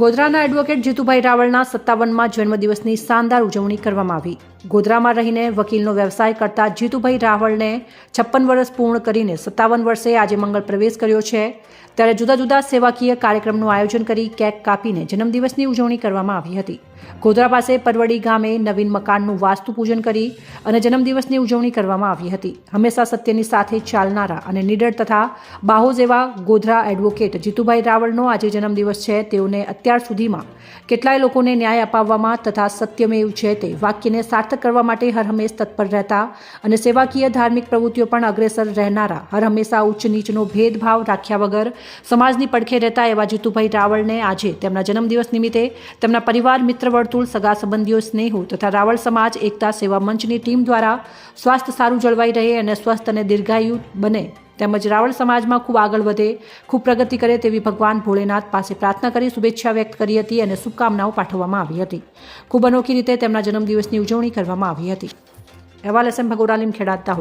ગોધરાના advocate Jitubhai રાવળના સત્તાવનમાં જન્મદિવસની શાનદાર ઉજવણી કરવામાં આવી. ગોધરામાં રહીને વકીલનો વ્યવસાય કરતા જીતુભાઈ રાવળને છપ્પન વર્ષ પૂર્ણ કરીને સત્તાવન વર્ષે આજે મંગળ પ્રવેશ કર્યો છે. ત્યારે જુદા જુદા સેવાકીય કાર્યક્રમનું આયોજન કરી કેક કાપીને જન્મદિવસની ઉજવણી કરવામાં આવી હતી. ગોધરા પાસે પરવડી ગામે નવીન મકાનનું વાસ્તુ પૂજન કરી અને જન્મદિવસની ઉજવણી કરવામાં આવી હતી. હંમેશા સત્યની સાથે ચાલનારા અને નીડર તથા બાહોજ એવા ગોધરા એડવોકેટ જીતુભાઈ રાવળનો આજે જન્મદિવસ છે. તેઓને અત્યાર સુધીમાં કેટલાય લોકોને ન્યાય અપાવવામાં તથા સત્યમેવ છે તે વાક્યને સાર્થક કરવા માટે હર હંમેશ તત્પર રહેતા અને સેવાકીય ધાર્મિક પ્રવૃત્તિઓ પણ અગ્રેસર રહેનારા હર હંમેશા ઉચ્ચ નીચનો ભેદભાવ રાખ્યા વગર સમાજની પડખે રહેતા એવા જીતુભાઈ રાવળને આજે તેમના જન્મદિવસ નિમિત્તે તેમના પરિવાર, મિત્ર, વર્તુળ, સગા સંબંધીઓ, સ્નેહો તથા રાવળ સમાજ એકતા સેવા મંચની ટીમ દ્વારા સ્વાસ્થ્ય સારું જળવાઈ રહે અને સ્વસ્થ અને દીર્ઘાયુ બને. તેમજ રાવળ સમાજમાં ખૂબ આગળ વધે, ખૂબ પ્રગતિ કરે તેવી ભગવાન ભોળેનાથ પાસે પ્રાર્થના કરી શુભેચ્છા વ્યક્ત કરી હતી અને શુભકામનાઓ પાઠવવામાં આવી હતી. ખૂબ અનોખી રીતે તેમના જન્મદિવસની ઉજવણી કરવામાં આવી હતી. અહેવાલ એસ એમ ભગોડાલીમ ખેડા દાહોદ.